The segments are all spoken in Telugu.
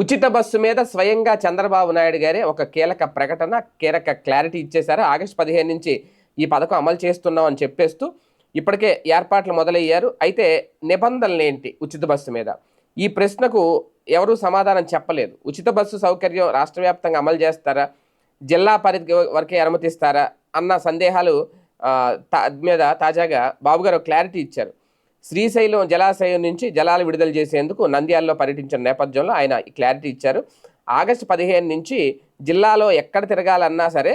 ఉచిత బస్సు మీద స్వయంగా చంద్రబాబు నాయుడు గారే ఒక కీలక ప్రకటన కీలక క్లారిటీ ఇచ్చేశారు. ఆగస్టు పదిహేను నుంచి ఈ పథకం అమలు చేస్తున్నాం అని చెప్పేస్తూ ఇప్పటికే ఏర్పాట్లు మొదలయ్యారు. అయితే నిబంధనలు ఏంటి ఉచిత బస్సు మీద? ఈ ప్రశ్నకు ఎవరూ సమాధానం చెప్పలేదు. ఉచిత బస్సు సౌకర్యం రాష్ట్ర వ్యాప్తంగా అమలు చేస్తారా? జిల్లా పరిధి వరకే అనుమతిస్తారా? అన్న సందేహాలు తా మీద తాజాగా బాబు గారు క్లారిటీ ఇచ్చారు. శ్రీశైలం జలాశయం నుంచి జలాలు విడుదల చేసేందుకు నంద్యాలలో పర్యటించిన నేపథ్యంలో ఆయన క్లారిటీ ఇచ్చారు. ఆగస్టు పదిహేను నుంచి జిల్లాలో ఎక్కడ తిరగాలన్నా సరే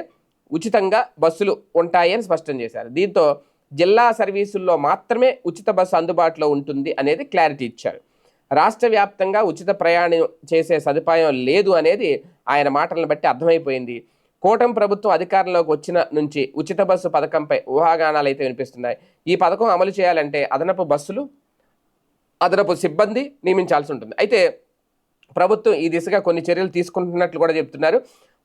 ఉచితంగా బస్సులు ఉంటాయని స్పష్టం చేశారు. దీంతో జిల్లా సర్వీసుల్లో మాత్రమే ఉచిత బస్సు అందుబాటులో ఉంటుంది అనేది క్లారిటీ ఇచ్చారు. రాష్ట్ర వ్యాప్తంగా ఉచిత ప్రయాణం చేసే సదుపాయం లేదు అనేది ఆయన మాటలను బట్టి అర్థమైపోయింది. కూటమి ప్రభుత్వం అధికారంలోకి వచ్చిన నుంచి ఉచిత బస్సు పథకంపై ఊహాగానాలు అయితే వినిపిస్తున్నాయి. ఈ పథకం అమలు చేయాలంటే అదనపు బస్సులు అదనపు సిబ్బంది నియమించాల్సి ఉంటుంది. అయితే ప్రభుత్వం ఈ దిశగా కొన్ని చర్యలు తీసుకుంటున్నట్లు కూడా చెప్తున్నారు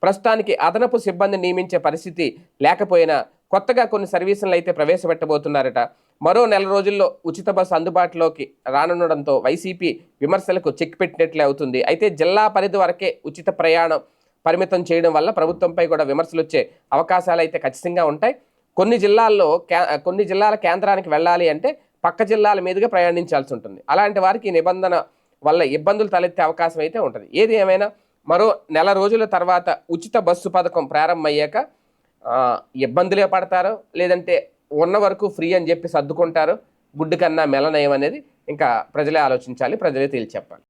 ప్రస్తుతానికి అదనపు సిబ్బంది నియమించే పరిస్థితి లేకపోయినా కొత్తగా కొన్ని సర్వీసులను అయితే ప్రవేశపెట్టబోతున్నారట. మరో నెల రోజుల్లో ఉచిత బస్సు అందుబాటులోకి రానుండడంతో వైసీపీ విమర్శలకు చెక్ పెట్టినట్లే అవుతుంది. అయితే జిల్లా పరిధి వరకే ఉచిత ప్రయాణం పరిమితం చేయడం వల్ల ప్రభుత్వంపై కూడా విమర్శలు వచ్చే అవకాశాలు అయితే ఖచ్చితంగా ఉంటాయి. కొన్ని జిల్లాల్లో కొన్ని జిల్లాల కేంద్రానికి వెళ్ళాలి అంటే పక్క జిల్లాల మీదుగా ప్రయాణించాల్సి ఉంటుంది. అలాంటి వారికి నిబంధన వల్ల ఇబ్బందులు తలెత్తే అవకాశం అయితే ఉంటుంది. ఏది ఏమైనా మరో నెల రోజుల తర్వాత ఉచిత బస్సు పథకం ప్రారంభమయ్యాక ఇబ్బందులే పడతారు. లేదంటే ఉన్న వరకు ఫ్రీ అని చెప్పి సర్దుకుంటారు. గుడ్డు కన్నా మెలనయం అనేది ఇంకా ప్రజలే ఆలోచించాలి ప్రజలే తేల్చి చెప్పాలి.